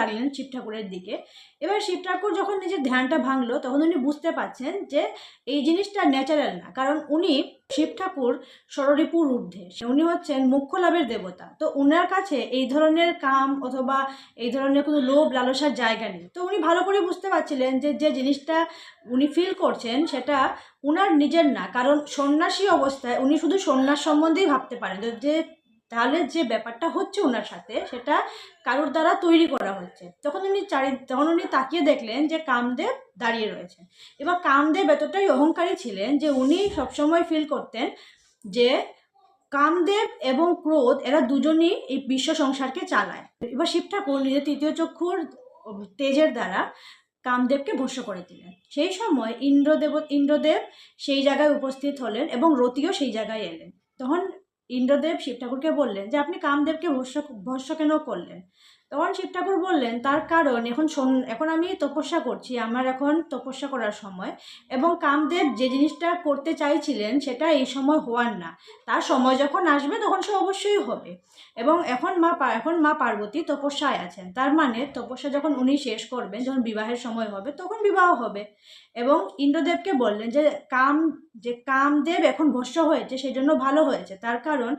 লাগলেন শিব ঠাকুরের দিকে। এবার শিব ঠাকুর যখন নিজের ধ্যানটা ভাঙলো, তখন উনি বুঝতে পারছেন যে এই জিনিসটা ন্যাচারাল না, কারণ উনি শিব ঠাকুর ষড়রিপুর ঊর্ধ্বে। উনি হচ্ছেন মুখ্য লাভের দেবতা। তো উনার কাছে এই ধরনের কাম অথবা এই ধরনের কোনো লোভ লালসার জায়গা নেই। তো উনি ভালো করে বুঝতে পারছিলেন যে যে জিনিসটা উনি ফিল করছেন সেটা উনার নিজের না, কারণ সন্ন্যাসী অবস্থায় উনি শুধু সন্ন্যাস সম্বন্ধেই ভাবতে পারেন। যে তাহলে যে ব্যাপারটা হচ্ছে ওনার সাথে, সেটা কারোর দ্বারা তৈরি করা হচ্ছে। তখন উনি চারি, তখন উনি তাকিয়ে দেখলেন যে কামদেব দাঁড়িয়ে রয়েছেন। এবার কামদেব এতটাই অহংকারী ছিলেন যে উনি সবসময় ফিল করতেন যে কামদেব এবং ক্রোধ, এরা দুজনই এই বিশ্ব সংসারকে চালায়। এবার শিব ঠাকুর নিজের তৃতীয় চক্ষুর তেজের দ্বারা কামদেবকে ভস্য করে দিলেন। সেই সময় ইন্দ্রদেব ইন্দ্রদেব সেই জায়গায় উপস্থিত হলেন এবং রতিও সেই জায়গায় এলেন। তখন ইন্দ্রদেব শিব ঠাকুরকে বললেন যে আপনি কামদেবকে ভস্য ভস্য কেন করলেন? তখন শিব ঠাকুর বললেন, তার কারণ এখন এখন আমি তপস্যা করছি, আমার এখন তপস্যা করার সময় এবং কামদেব যে জিনিসটা করতে চাইছিলেন সেটা এই সময় হওয়ার না। তার সময় যখন আসবে তখন সে অবশ্যই হবে। এবং এখন মা এখন মা পার্বতী তপস্যায় আছেন। তার মানে তপস্যা যখন উনি শেষ করবেন, যখন বিবাহের সময় হবে, তখন বিবাহ হবে। এবং ইন্দ্রদেবকে বললেন যে, কাম, যে কামদেব এখন ভস্য হয়েছে সেই জন্য ভালো হয়েছে। তার কারণ